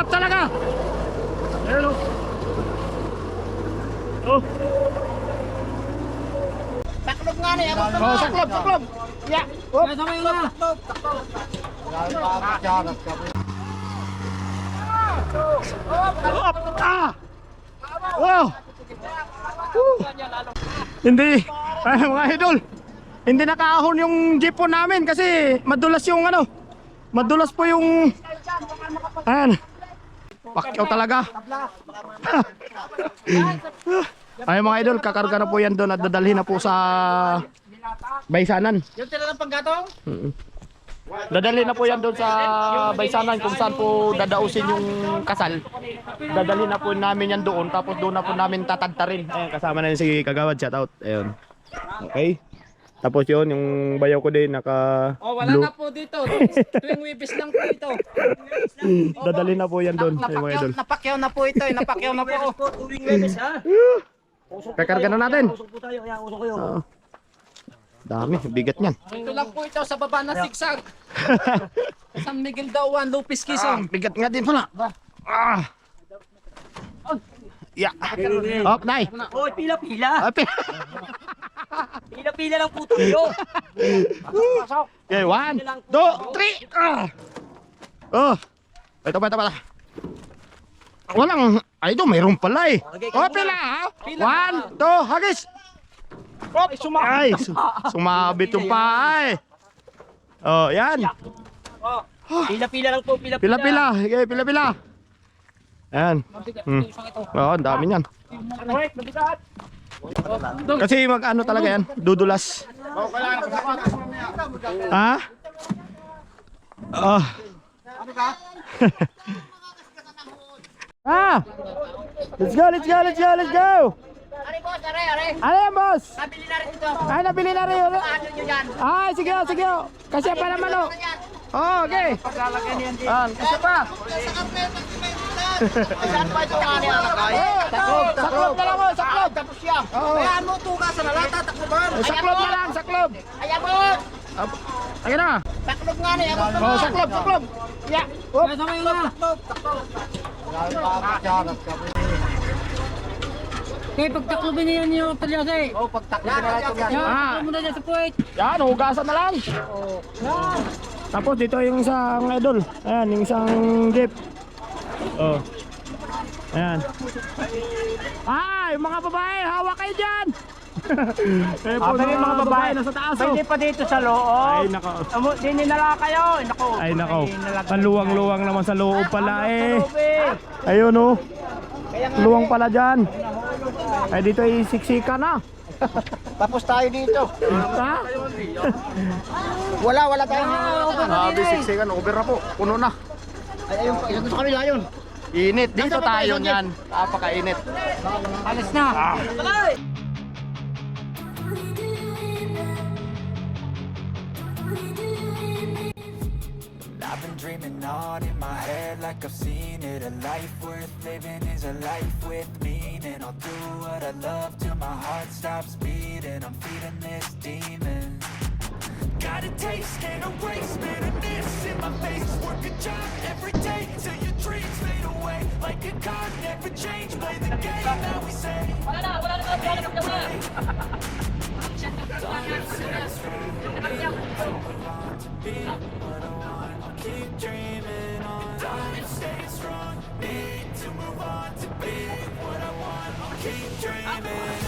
Sarap talaga. Ayun oh. Oh. Taklob nga na yan. Oh, saklob, saklob. Yeah. Oh. Sabay na. Up! Ah! Wow! Woo! Hindi, ay mga idol, hindi nakaahon yung jeep po namin kasi madulas yung ano, madulas po yung, ayan, pakyaw talaga. ay mga idol, kakarga na po yan doon at dadalhin na po sa Baysanan. Yung tira ng panggatong? Dadalhin na po yan doon sa Baysanan kung saan po dadausin yung kasal. Dadalhin na po namin yan doon tapos doon na po namin tatagtarin. Ayun, kasama na yun si Kagawad, shout out. Ayun. Okay. Tapos yun, yung bayaw ko din naka Oh, wala blue. na po dito. Tuwing wibis lang po ito. Dadalhin na po yan doon, mga Napakyaw, idol. napakyaw na po ito. eh. Napakyaw na po. Tuwing webes ha. Kakarga na natin. Usok po tayo. Kaya usok ko yun. Oo. Dami, bigat niyan. Ito lang po ito sa baba na sigsag. San Miguel Dawan, Lupis Ah, Quezon. bigat nga din pala. Ah. Yeah. Up, nay. Oh, pila-pila. Up. Pila-pila lang po tayo. Okay, one, two, three. Ah. Oh. Ito pa, ito pa. Walang, ay ito, mayroon pala eh. Oh, pila ha? One, two, hagis. Ay, suma. Ay, su- sumabit yung pa ay. Oh, yan. Pila-pila lang po. Pila-pila. Pila-pila. Okay, pila-pila. Yan. Hmm. Oo, ang dami niyan. Kasi mag ano talaga yan, dudulas. Ha? Oh. ah! Let's go, let's go, let's go, let's go! Ari boss, ari, ari. Ano yan, boss? Nabili na rin ito. Ay, nabili na rin. Ano nyo yan? Ay, sige, sige. Kasi pa naman, oh. Oh, okay. Ah, kasi pa. Saan pa ito nga niya nakay? Saklob, saklob na lang, oh, saklob. Tapos siya. Oo. Kaya ano tugasan na lata, takloban. Saklob na lang, saklob. Ayan boss. Ayun na. Taklob nga niya. Oh, saklob, saklob. Yeah. Oh. Sabay na. Kaya pagtaklobin niya niyo talyase. Oh, pagtakbo na lang ito yan. Yan, Ah, mo na dyan sa puwet. yan, hugasan na lang. Tapos dito yung isang idol. Ayan, yung isang jeep. Oh. Ayan. Ay, mga babae, hawak kayo dyan. eh po, mga, babae, nasa taas. oh. Pwede pa dito sa loob. Ay, nako. Amo, dininala kayo. Nako. Ay, nako. Dininala kayo. Ang luwang-luwang naman sa loob pala eh. Loob eh. Ayun oh. Luwang pala dyan. Ay, dito ay siksika na. Tapos tayo dito. Ha? Wala, wala tayo. Sabi siksikan, over na po. Puno na. Ay, ayun, ayun sa kanila yun. Init. Dito tayo niyan. Napakainit. Alis na. I've dreaming on in my head like I've seen it. A life worth living is a life with meaning. I'll do what I love till my heart stops beating. I'm feeding this demon. Got a taste, can't erase bitterness in my face. Work a job every day till your dreams fade away. Like a card, never change, play the game that we say Keep dreaming on Time stay strong Need to move on to be what I want I'll keep dreaming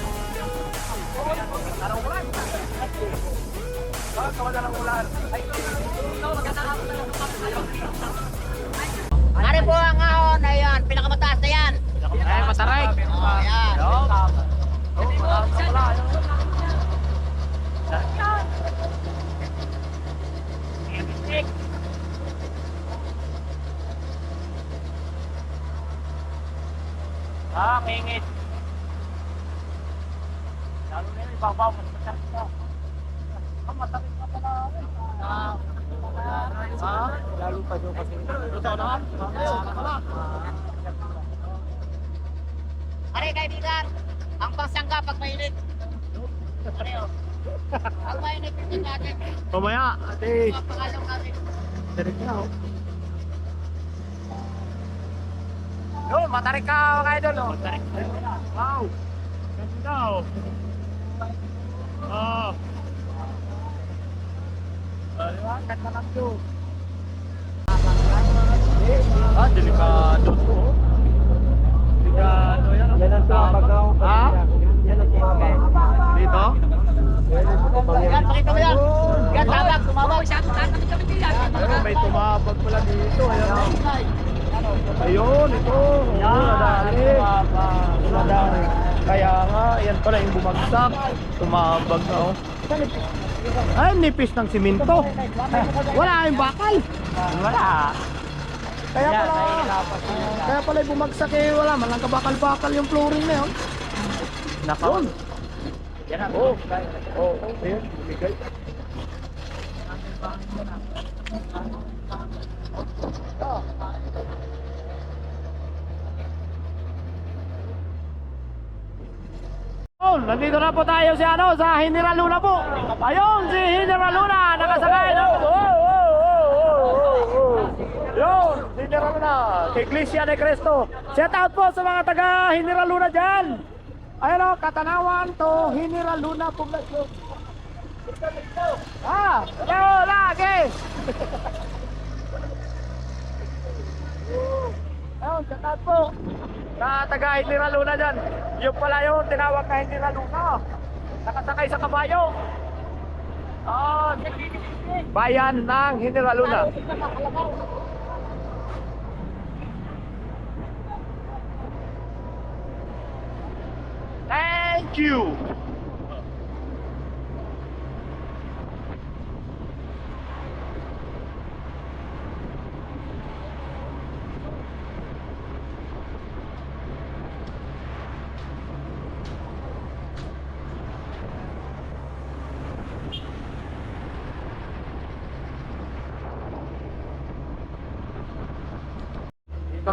Ari po ang ahon. Ayan, pinakamataas na yan. Ay, mataray. Oh, ayan. Ah, kingit. Lalo na yun, ibabaw. Mas masarap pa. Ah, masarap pa pala. Ah, Ah, lalo pa doon kasi. Ito na. Ari, kaibigan. Ang pangsangga pag mainit. Ari, oh. Ang mainit ito natin. Mamaya, ate. Papangalong natin. Direct na oh. Yun, matarik ka mga idol. Oh. Wow. Ganda oh. Oh. Di ba? Ganda lang yun. Ah, delikado to. Delikado yan. Yan ang tumabag ako. Ha? Yan ang tumabag. Dito? Yan, pakita mo yan. Yan, tabak, tumabak. Tatakit kami diyan. Ayun, may tumabag pala dito. Ayun, oh. Ayun, ito. Nadali. Nadali. Kaya nga, yan pala yung bumagsak. Tumabag na, oh. Ay, nipis ng simento. Wala yung bakal. Wala. Kaya pala, kaya pala yung bumagsak eh, wala man lang kabakal-bakal yung flooring na yun. Nakaon. Yan ang. Oo, oh, ayun, bumigay. Oh, nandito na po tayo si ano sa General Luna po. Ayun si General Luna nakasakay ng oh, oh, oh, oh, oh, oh. Yun, General Luna, Iglesia de Cristo. Shout out po sa mga taga General Luna diyan. Ayun oh, Katanawan to General Luna Poblacion. Ah, yo lagi. Ayun, shout out po. Sa taga General Luna dyan. Yung pala yung tinawag na General Luna. Nakasakay sa kabayo. Ah, bayan ng General Luna. Thank you.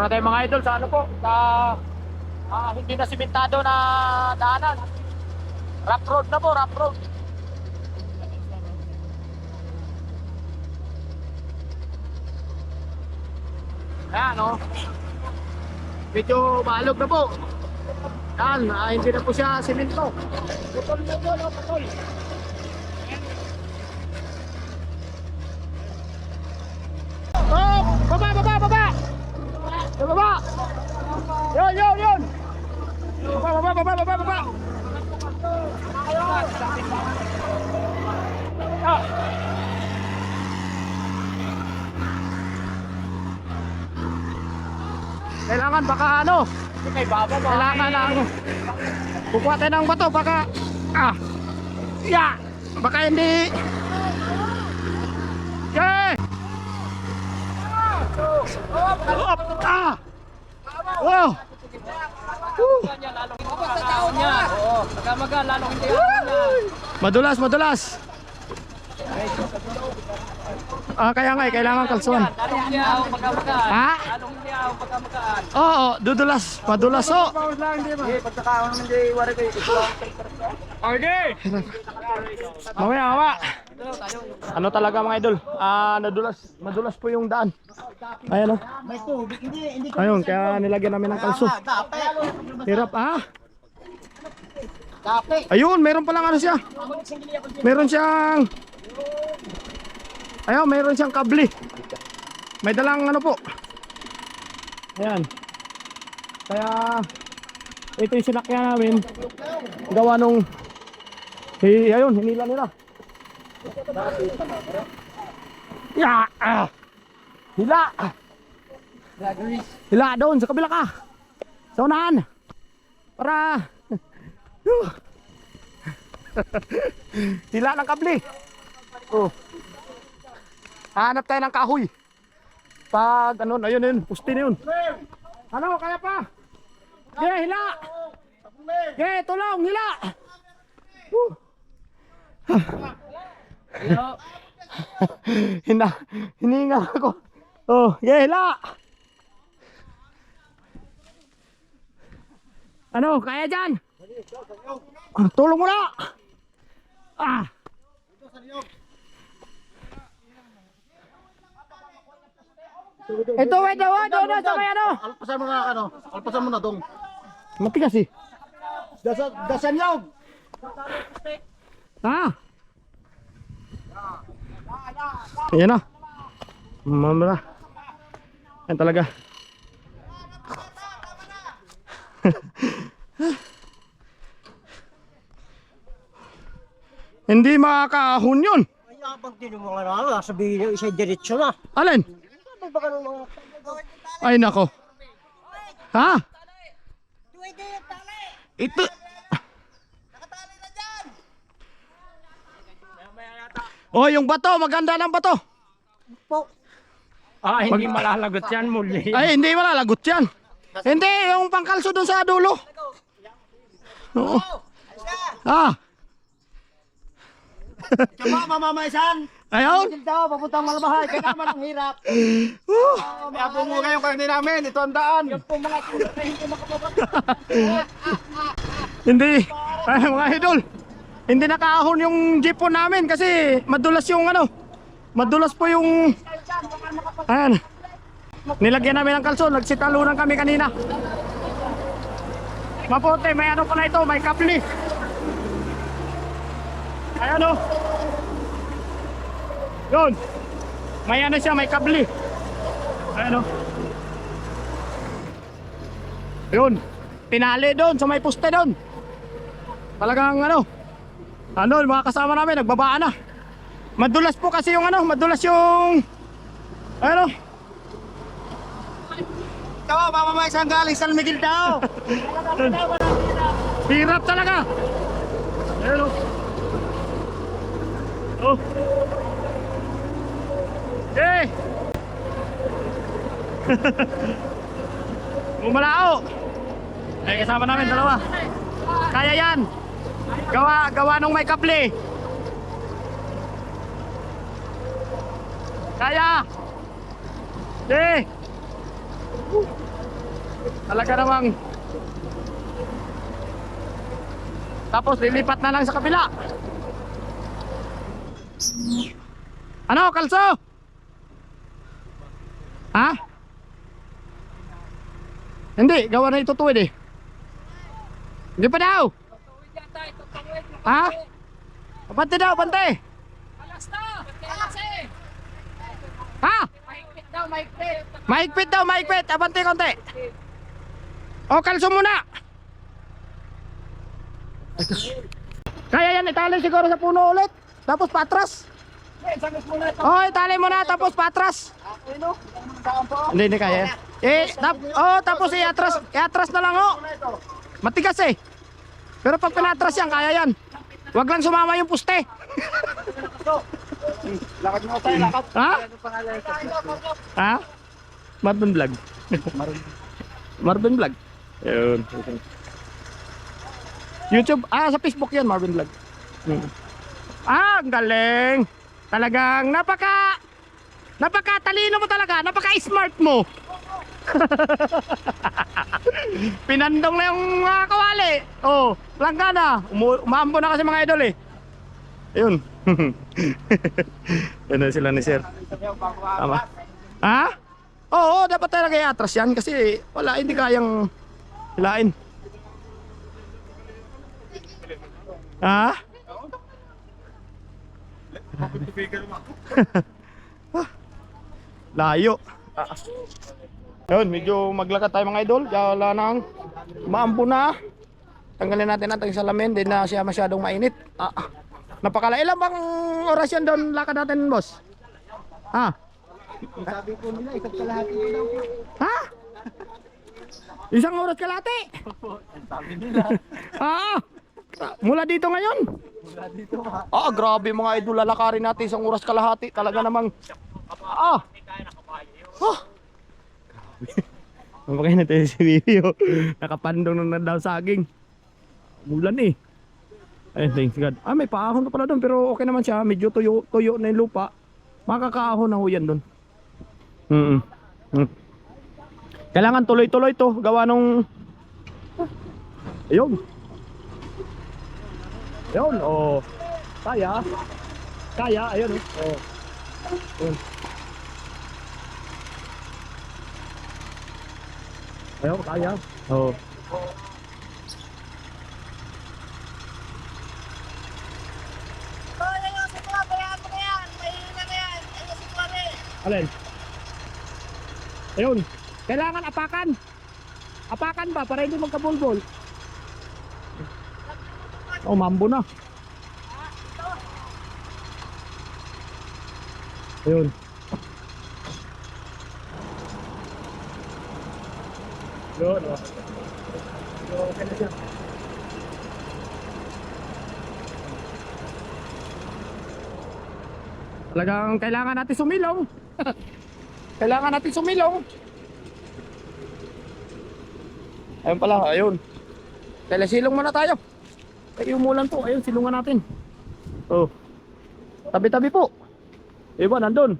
Tayo mga idol sa ano po, sa ah, hindi na simentado na daanan. Rough road na po, rough road. Ayan, no? Medyo maalog na po. Yan, ah, hindi na po siya simento. Putol mo po? Putol. Oh! Baba, baba, baba! Sa baba! Yun, yun, yun! Baba, baba, baba, baba, baba! Ah! Kailangan baka ano? Kay Baba ba? Kailangan ano? Kukuha tayo ng bato baka ah. Ya! Baka hindi. Okay! Up! Ah! Wow! Woo! Madulas, madulas. Ah, kaya nga eh, kailangan kalsuan. Ha? Hindi ako magamagaan. Oo, dudulas, madulas oh. Eh, pagkakaon naman di wari kayo. Okay. Mamaya. Ano talaga mga idol? Ah, nadulas, madulas po yung daan. Ayan oh. May tubig, hindi, hindi Ayun, kaya nilagyan namin ng kalso. Hirap ah. Ayun, meron palang ano siya. Meron siyang Ayun, meron siyang kable. May dalang ano po. Ayan. Kaya ito yung sinakyan namin. Gawa nung hi, ayun, hinila nila. Ya! Ah. Hila! Hila doon sa kabila ka. Sa unahan. Para Hila ng kable. Oh. Hanap tayo ng kahoy. Pag ano, ayun yun, pusti na yun. Ano, kaya pa? Ge, hila! Ge, tulong, hila! Woo. Hina, hininga ako. Oh, ge, hila! Ano, kaya dyan? Tulong mo na! Ah! Ito, ito, oh, doon na sa may ano. Alpasan mo na ano. Alpasan mo na dong. Matigas eh. Dasan, dasan yaw. Ah. Ayan na. Mamala. Yan talaga. Hindi makakahon yun. Din yung mga ano, sabihin nyo, isa diretsyo na. Alin? Ano ba ka ng mga... Ay nako. Ha? Ito. Oh, yung bato, maganda ng bato. Ah, hindi malalagot yan muli. Ay, hindi malalagot yan. Hindi, yung pangkalso dun sa dulo. Oo. Ah, Tsaka mamamaisan! Ayun. Daw, papuntang malabahay, kaya naman ang hirap. Kaya po mo ngayong karni namin. Ito ang daan. hindi. Ay, mga idol. Hindi nakahon yung jeepon namin kasi madulas yung ano. Madulas po yung... Ayan. Nilagyan namin ng kalso. Nagsitalunan kami kanina. Maputi, may ano pala ito, may kapli. Ayan o. Yun. May ano siya, may kabli. Ayan o. Yun. Tinali doon sa may poste doon. Talagang ano. Ano, mga kasama namin, nagbabaan na. Madulas po kasi yung ano, madulas yung... Ano? Ito, mamamaisan galing San Miguel daw. Hirap talaga. Ayun oh. Eh. Bumalao. Ay kasama namin dalawa. Kaya yan. Gawa gawa nung may kapli. Kaya. Eh. Talaga namang Tapos lilipat na lang sa kabila. Ano, kalso? Ha? Hindi, gawa na itutuwid eh. Hindi pa daw. Ha? Pante daw, pante. Ha? Maigpit daw, maigpit. Abante konti. O, kalso muna. Kaya yan, itali siguro sa puno ulit. Tapos patras. Oh, itali mo na tapos patras. Hindi, hindi kaya. Eh, tap oh, tapos iatras, iatras na lang oh. Matigas eh. Pero pag pinatras yan, kaya yan. Wag lang sumama yung puste. Lakad mo tayo, lakad. Ha? Ha? Marvin Vlog. Marvin Vlog. Yun. YouTube, ah sa Facebook yan, Marvin Vlog. Ah, ang galing. Talagang napaka napaka talino mo talaga, napaka smart mo. Pinandong na yung mga kawali. Oh, langga na. Umu- Umaambo na kasi mga idol eh. Ayun. Yan na sila ni Sir. Tama. Ha? Oo, dapat talaga i-atras yan kasi wala, hindi kayang hilain. Ha? Layo. Ah. Yun, medyo maglakad tayo mga idol. Kaya Wala nang maampo na. Tanggalin natin natin yung salamin. Hindi na siya masyadong mainit. Ah. ah. Napakala. Ilan bang oras yan doon lakad natin, boss? Ha? Sabi ko nila, isang kalahati ko daw. Ha? Isang oras kalate? Sabi nila. Ah! Mula dito ngayon? Mula dito ha. Ah, grabe mga idol, lalakarin natin isang oras kalahati. Talaga namang... Ah! Ah! Mapakain natin si video. Nakapandong na daw saging. Mulan eh. Ayun, thanks God. Ah, may paahon pa pala doon pero okay naman siya. Medyo tuyo, tuyo na yung lupa. Makakaahon na ho yan doon. Mm mm. Kailangan tuloy-tuloy to. Gawa nung... Ayun. Ayun, oh. Kaya. Kaya, ayun oh. Oh. Ayun. Ayaw, kaya. Oo. Oh. Alin? Ayun. Kailangan apakan. Apakan ba para hindi magkabulbol? Oh, mambo na. Ayun. Yun, oh. Okay na. Talagang kailangan natin sumilong. kailangan natin sumilong. Ayun pala, ayun. Kaya silong muna tayo. Umulan po. Ayun, silungan natin. Oh. Tabi-tabi po. Iba, nandun.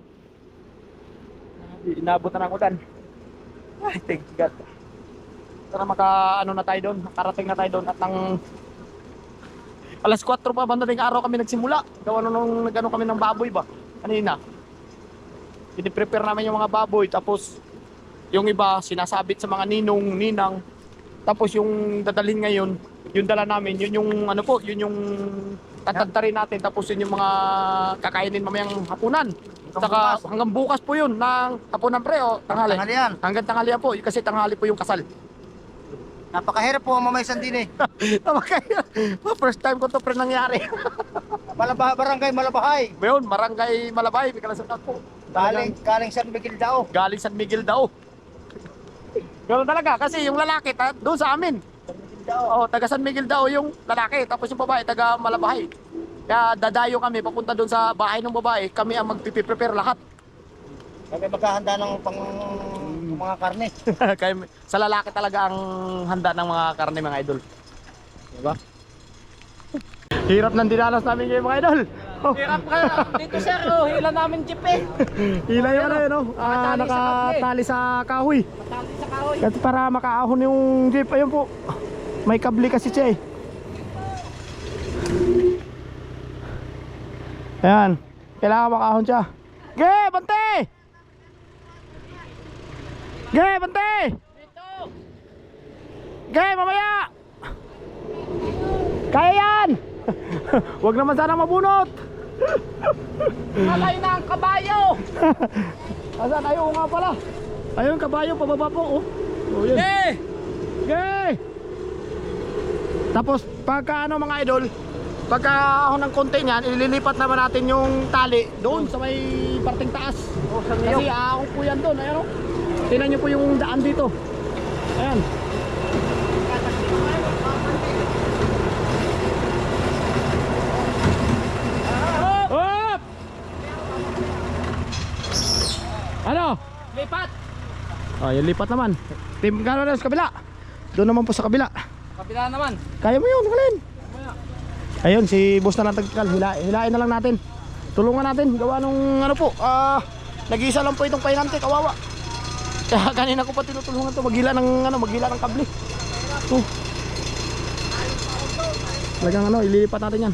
Inabot na ng ulan. Ay, thank God. Tara maka ano na tayo doon, nakarating na tayo doon at nang alas 4 pa bandaling araw kami nagsimula. Gawa nung, nung nagano kami ng baboy ba kanina. Piniprepare namin yung mga baboy tapos yung iba sinasabit sa mga ninong, ninang. Tapos yung dadalhin ngayon, yung dala namin, yun yung ano po, yun yung tatantarin natin tapos yun yung mga kakainin mamayang hapunan. Hanggang Saka bukas. hanggang bukas po yun ng hapunan pre o tanghali. Tanghali yan. Hanggang tanghali po, kasi tanghali po yung kasal. Napakahirap po mamaysan din eh. Tama kayo. First time ko to pre nangyari. Malabah, barangay Malabahay. Ngayon, Marangay Malabay, may kalasakot po. Galing, galing San Miguel Dao. Galing San Miguel daw. Ganun talaga, kasi yung lalaki, ta, doon sa amin. Oo, taga San Miguel daw yung lalaki, tapos yung babae, taga Malabahay. Kaya dadayo kami, papunta doon sa bahay ng babae, kami ang magpiprepare lahat. Kami maghahanda ng pang mga karne. Kaya sa lalaki talaga ang handa ng mga karne mga idol. Diba? Hirap ng dinanas namin ngayon mga idol. Hirap ka. Dito sir, oh, hila namin jeep eh. Hila yun ano no? Ah, Nakatali sa nakatali sa kahoy. Matali sa kahoy. Kasi para makaahon yung jeep, ayun po. May kable kasi siya eh. Ayan. Kailangan makaahon siya. Ge, bante! Ge, bante! Ge, mamaya! Kaya yan! Huwag naman sana mabunot! Alay na ang kabayo. Asan? Ayun nga pala. Ayun, kabayo, pababa po. Oh. Oh, yun. Eh! Tapos pagka ano mga idol, pagka ako ng konti niyan, ililipat naman natin yung tali doon sa may parting taas. Oh, sa Kasi aahon po yan doon, ayan o. Tingnan niyo po yung daan dito. Ayan. Hop! Ano? Lipat. Oh, yung lipat naman. Team gano'n na sa kabila. Doon naman po sa kabila. Kabila naman. Kaya mo yun, Kalin. Ayun, si boss na lang tagkal. Hila, hilain na lang natin. Tulungan natin. Gawa nung ano po. Ah, nag-iisa lang po itong pahinante. Kawawa. Kaya kanina ko pa tinutulungan to Maghila ng ano, maghila ng kable. Oh. Talagang ano, ililipat natin yan.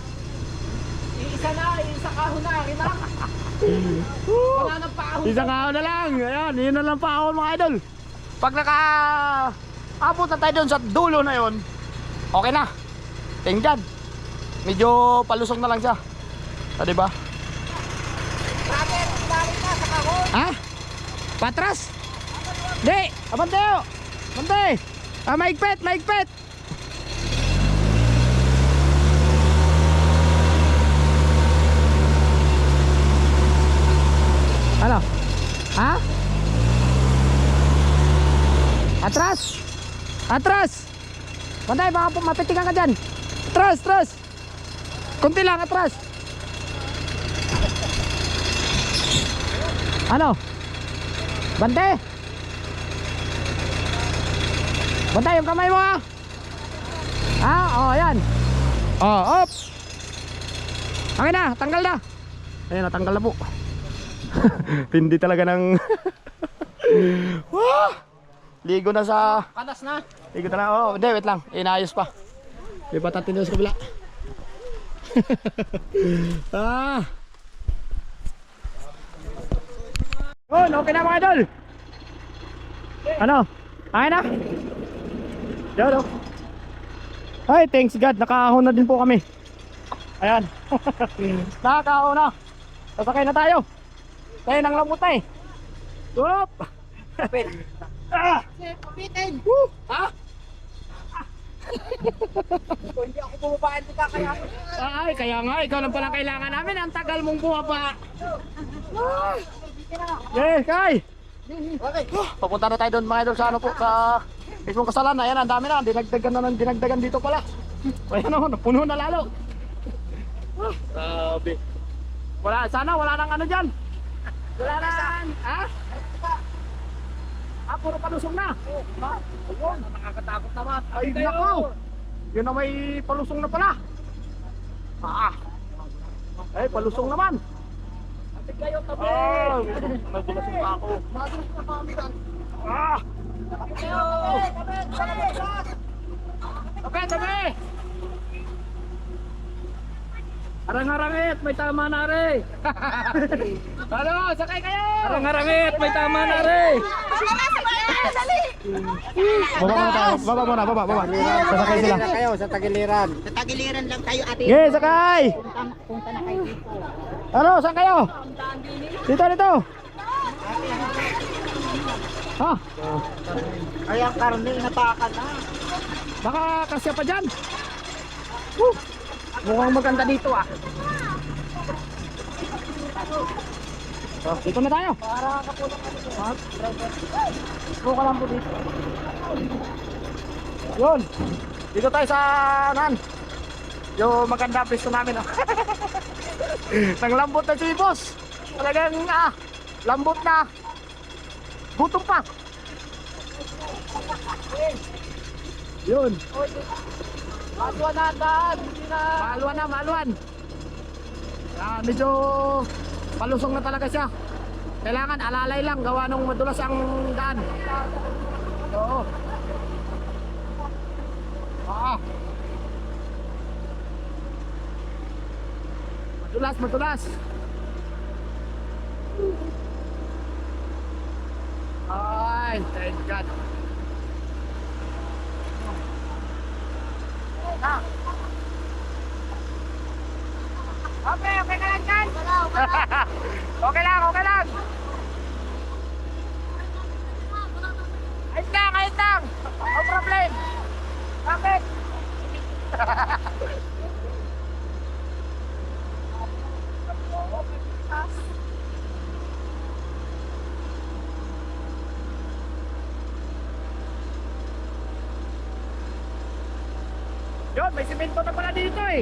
Isa na, isa kahon na. Ina. Wala nang paahon. Isang kahon na lang. Ayan, yun na lang pa ako mga idol. Pag naka abot na tayo doon sa dulo na yon, okay na. Thank God. Medyo palusong na lang siya. Ah, di ba? Bakit? Balik na sa kahon. Ha? Patras? Di! Abante o! Abante! Ah, maigpit! Maigpit! Ano? Ha? Atras! Atras! Bantay, baka mapitikan ka dyan. Atras, atras! Kunti lang, atras! Ano? Bante! Bante, yung kamay mo ha! Ha? Oh, ayan. Oh, op! Okay na, tanggal na. Ayan, natanggal na po. Hindi talaga ng... Wah! Ligo na sa... Kanas na. Ligo na lang. Oh, hindi, wait lang. Inayos pa. Lipat natin doon sa kabila. ah! Yun, okay na mga idol. Ano? Okay na? Yan oh. Ay, thanks God, nakahon na din po kami. Ayan. nakakahon na. Sasakay na tayo. Tayo nang na eh. Whoop! Ah! Bitin! Woo! Ha? Hindi ako bumabaan, ka kaya. Ay, kaya nga, ikaw lang pala kailangan namin. Ang tagal mong bumaba. Yes, Kai! Okay. Papunta na tayo doon mga idol sa ano po, sa mismong kasalan. Ayan, ang dami na. Dinagdagan na ng dinagdagan dito pala. Ayan o, napuno na lalo. Ah, Grabe. Wala, sana wala nang ano dyan. Wala nang, ha? Ah, puro palusong na. Ayun, nakakatakot naman. Ay, nako. Yun na may palusong na pala. Ah. Ay, palusong naman. Atik kayo, tabi. Ah, nagulasong pa ako. Madulas na kami kan. Ah! Kayo. Tabi, tabi! Arang-arangit, may tama na re. ano, sakay kayo! Arang-arangit, may tama na re. Baba muna tayo, baba muna, baba, baba. Sasakay sila. Kayo sa tagiliran. Sa tagiliran lang tayo ate. Okay, sakay! Punta na kayo dito. Ano, saan kayo? Dito, dito. Ha? Ay, ang karne, inapakan na. Baka kasya pa dyan. Woo! Mukhang maganda dito ah. So, dito na tayo. Para kapulang ka lang po dito. Yun. Dito tayo sa nan. Yung maganda pisto namin oh. Nang lambot na si boss. Talagang ah, lambot na. Gutom pa. Yun. Maluan na daan. Maluan na, maluan. Ah, medyo palusong na talaga siya. Kailangan alalay lang gawa nung madulas ang daan. Oo. Ah. Madulas, madulas. Ay, thank God. Okay, okay ka lang dyan? okay lang, okay lang. Ayos lang, ayos lang. No problem. Bakit? Yun, may simento na pala dito eh.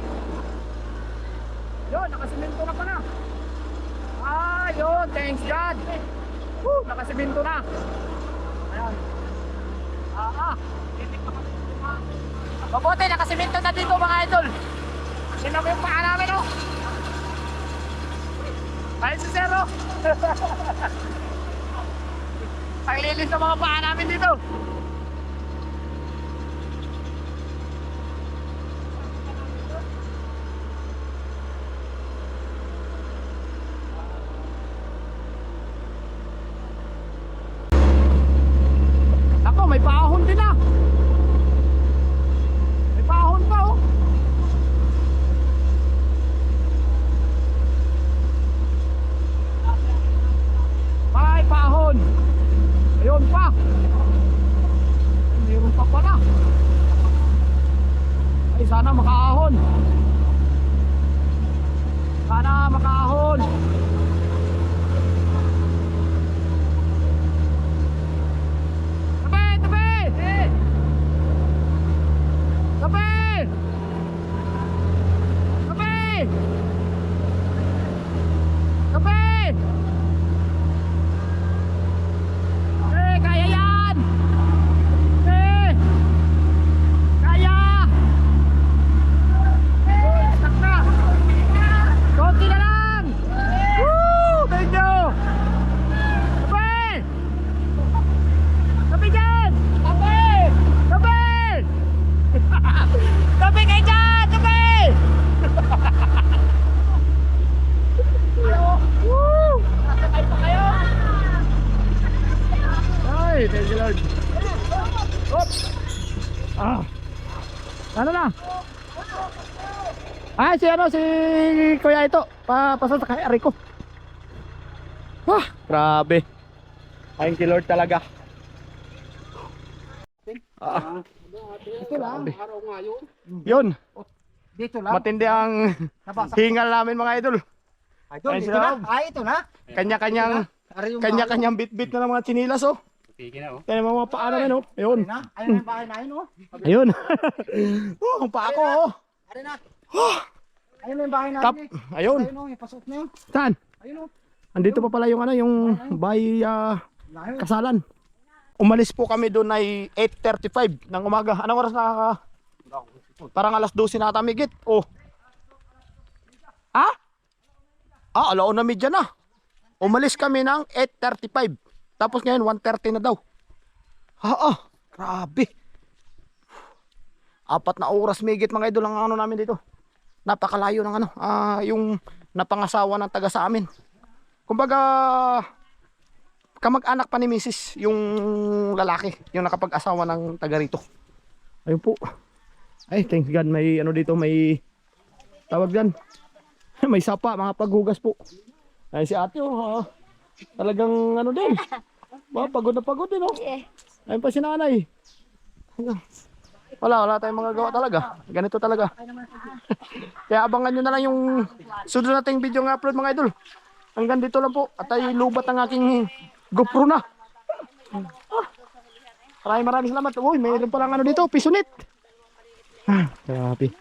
Yun, nakasimento na pala. Ah, yun, thanks God. Woo, nakasimento na. Ayan. Ah, ah. Mabuti, nakasimento na dito mga idol. Sino mo yung paa namin, oh? Ayun si Zero. Ang lilis ng mga paa namin dito. Ano, si Kuya ito. Pa, pasok sa kay Rico. Ah, grabe. Thank you Lord talaga. Ah, Ito lang, araw nga yun. yun, Dito lang. matindi ang Nabasa. hingal namin mga idol. Idol, Ay, ito sila. na. Ay, ito na. Kanya-kanyang, Ari yung kanya-kanyang bit-bit na ng mga chinilas oh. Kaya mga mga paa namin oh. Ayun. bahay na. Ayun na yung bahay na yun, oh. Ayun. oh, ang paa ko oh. Ari na. Ayun na yung bahay natin Tap. eh. Ayun. Ayun, oh, yung pasok na yun. Saan? Ayun, oh. Andito pa pala yung ano, yung bahay ah, Layo. kasalan. Umalis po kami doon ay 8.35 ng umaga. Anong oras nakaka... Parang alas 12 na tamigit. Oh. Ah? Ah, alaon na medya na. Umalis kami ng 8.35. Tapos ngayon 1.30 na daw. Ha ah, grabe. Apat na oras migit mga idol ang ano namin dito. Napakalayo ng ano, ah, yung napangasawa ng taga sa amin. Kumbaga, kamag-anak pa ni Mrs. yung lalaki, yung nakapag-asawa ng taga rito. Ayun po. Ay, thank God may ano dito, may tawag diyan. may sapa, mga paghugas po. Ay si ate oh, ah, talagang ano din. Ba, pagod na pagod din oh. Ayun pa si nanay. Wala, wala tayong mga gawa talaga. Ganito talaga. Kaya abangan nyo na lang yung sunod nating video ng upload mga idol. Hanggang dito lang po. At ay lubat ang aking GoPro na. Maraming maraming salamat. Uy, mayroon palang ano dito, pisonit. Ah, grabe.